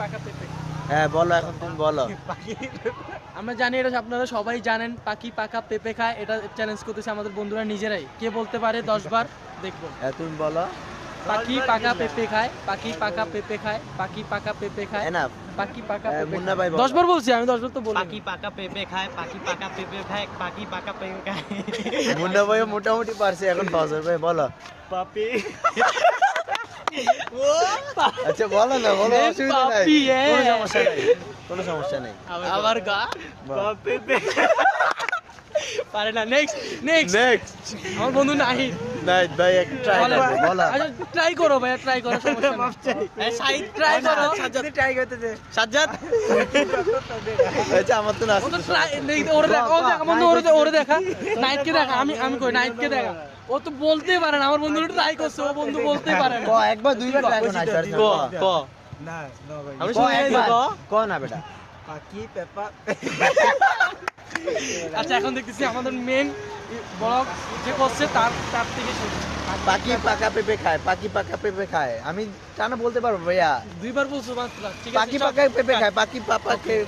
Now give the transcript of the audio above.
পাকা পেঁপে হ্যাঁ বলো এখন তুমি বলো। আমরা জানি এটা আপনারা সবাই জানেন পাখি পাকা পেঁপে খায় এটা চ্যালেঞ্জ করতেছে আমাদের বন্ধুরা নিজেরাই। কে বলতে পারে? দশ বার দেখব। হ্যাঁ তুমি বলো। পাখি পাকা পেঁপে খায় পাখি পাকা পেঁপে খায় পাখি পাকা পেঁপে খায় এনাফ পাখি পাকা হ্যাঁ, মুন্না ভাই। দশ বার বলছি আমি দশ বার তো বলি পাখি পাকা পেঁপে খায় পাখি পাকা পেঁপে খায় পাখি পাকা পেঁপে খায়। মুন্না ভাই মোটামুটি পারছে এখন ফজর ভাই বলো। পাপি। আচ্ছা বলো না বলো অসুবিধা নাই। কোনো সমস্যা নেই কোনো সমস্যা নেই। আবার গা? পারে না নেক্সট নেক্সট নেক্সট আমার বন্ধু নাহিদ ভাই একটু ট্রাই করো বলো। আচ্ছা ট্রাই করো ভাইয়া ট্রাই করো সমস্যা নেই। সাইড ট্রাই করো। ট্রাই করতেছে সাজ্জাদ? আচ্ছা আমার তো না ওরে দেখা ওরে ওরে দেখা। নাইটকে দেখা আমি আমি কই নাইটকে দেখা। ও তো বলতেই পারে না আমার বন্ধু ট্রাই করছে ও বন্ধু বলতেই পারে না ক একবার দুইবার ট্রাই করো না স্যার ক ক না না ভাই আমি শুনি ক। ক না বেটা পাখি পেপা আচ্ছা এখন দেখতেছি আমাদের মেন ব্লগ যে করছে তার তার থেকে শুনি পাখি পাকা পেঁপে খায় পাখি পাকা পেঁপে খায় আমি টানা বলতে পারব ভাইয়া দুইবার বলছো মাত্র ঠিক আছে পাখি পাকা পেঁপে খায় পাখি পাপা খেয়ে।